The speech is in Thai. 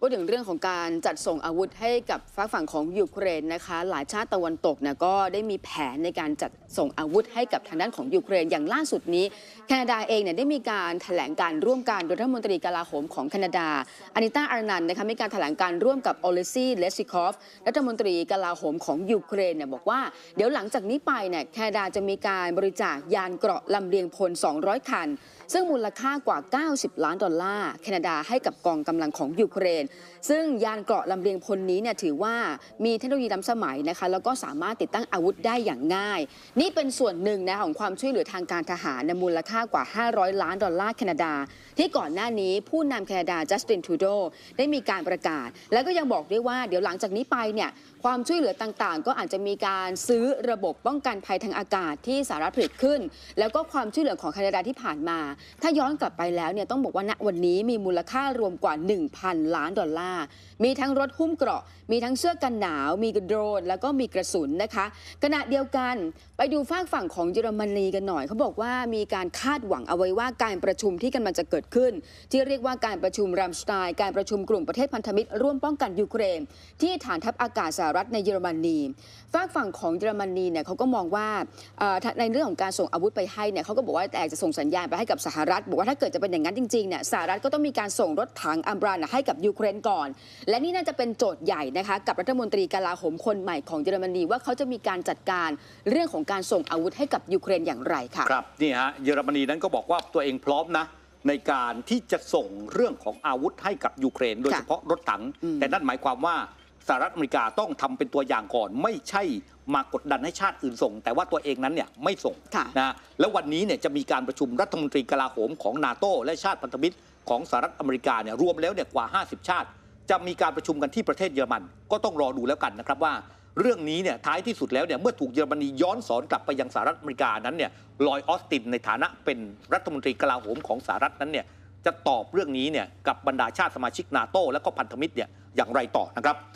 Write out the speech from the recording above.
พูดถึงเรื่องของการจัดส่งอาวุธให้กับฝากฝั่งของยูเครนนะคะ หลายชาติตะวันตกเนี่ยก็ได้มีแผนในการจัดส่งอาวุธให้กับทางด้านของยูเครนอย่างล่าสุดนี้ แคนาดาเองเนี่ยได้มีการแถลงการร่วมกันโดยรัฐมนตรีกลาโหมของแคนาดาอานิต้าอาร์นันนะคะมีการแถลงการร่วมกับโอเลซีเลสิคอฟรัฐมนตรีกลาโหมของยูเครนเนี่ยบอกว่าเดี๋ยวหลังจากนี้ไปเนี่ยแคนาดาจะมีการบริจาคยานเกราะลำเลียงพล 200 คัน ซึ่งมูลค่ากว่า 90 ล้านดอลลาร์แคนาดาให้กับกองกำลังของยูเครนซึ่งยานเกราะลำเลียงพลนี้เนี่ยถือว่ามีเทคโนโลยีล้ำสมัยนะคะ แล้วก็สามารถติดตั้งอาวุธได้อย่างง่าย นี่เป็นส่วนหนึ่งนะของความช่วยเหลือทางการทหารในมูลค่ากว่า 500 ล้านดอลลาร์แคนาดา ที่ก่อนหน้านี้ผู้นำแคนาดาจัสตินทูโดได้มีการประกาศ แล้วก็ยังบอกด้วยว่าเดี๋ยวหลังจากนี้ไปเนี่ยความช่วยเหลือต่างๆ ก็อาจจะมีการซื้อระบบป้องกันภัยทางอากาศที่สหรัฐผลิตขึ้น แล้วก็ความช่วยเหลือของแคนาดาที่ผ่านมา ถ้าย้อนกลับไปแล้วเนี่ยต้องบอกว่าณวันนี้มีมูลค่ารวมกว่า 1,000 ล้านดอลลาร์ มีทั้งรถหุ้มเกราะ มีทั้งเสื้อกันหนาว มีโดรน แล้วก็มีกระสุนนะคะ ขณะเดียวกันไปดูฝากฝั่งของเยอรมนีกันหน่อย เขาบอกว่ามีการคาดหวังเอาไว้ว่าการประชุมที่กำลังจะเกิดขึ้น ที่เรียกว่าการประชุมรัมสไตน์การประชุมกลุ่มประเทศพันธมิตรร่วมป้องกันยูเครน ที่ฐานทัพอากาศสหรัฐในเยอรมนีฝากฝั่งของเยอรมนีเนี่ยเขาก็มองว่าในเรื่องของการส่งอาวุธไปให้เนี่ยเขาก็บอกว่าแต่จะส่งสัญญาณไปให้กับสหรัฐ บอกว่าถ้าเกิดจะเป็นอย่างนั้นจริงๆเนี่ยสหรัฐก็ต้องมีการส่งรถถังอัมบรานให้กับยูเครนก่อน และนี่น่าจะเป็นโจทย์ใหญ่นะคะกับรัฐมนตรีกลาโหมคนใหม่ของเยอรมนีว่าเขาจะมีการจัดการเรื่องของการส่งอาวุธให้กับยูเครนอย่างไรค่ะครับนี่ฮะเยอรมนีนั้นก็บอกว่าตัวเองพร้อมนะในการที่จะส่งเรื่องของอาวุธให้กับยูเครน โดยเฉพาะรถถังอืมแต่นั่นหมายความว่า สหรัฐอเมริกาต้องทำเป็นตัวอย่างก่อน ไม่ใช่มากดดันให้ชาติอื่นส่ง แต่ว่าตัวเองนั้นเนี่ยไม่ส่งค่ะนะแล้ววันนี้เนี่ยจะมีการประชุมรัฐมนตรีกลาโหมของนาโตและชาติพันธมิตรของสหรัฐอเมริกาเนี่ยรวมแล้วเนี่ยกว่า 50 ชาติ จะมีการประชุมกันที่ประเทศเยอรมัน ก็ต้องรอดูแล้วกันนะครับว่า เรื่องนี้เนี่ยท้ายที่สุดแล้วเนี่ยเมื่อถูกเยอรมนีย้อนสอนกลับไปยังสหรัฐอเมริกานั้นเนี่ยลอยออสตินในฐานะเป็นรัฐมนตรีกลาโหมของสหรัฐนั้นเนี่ยจะตอบเรื่องนี้เนี่ยกับบรรดาชาติสมาชิกนาโตและก็พันธมิตรเนี่ยอย่างไรต่อนะครับ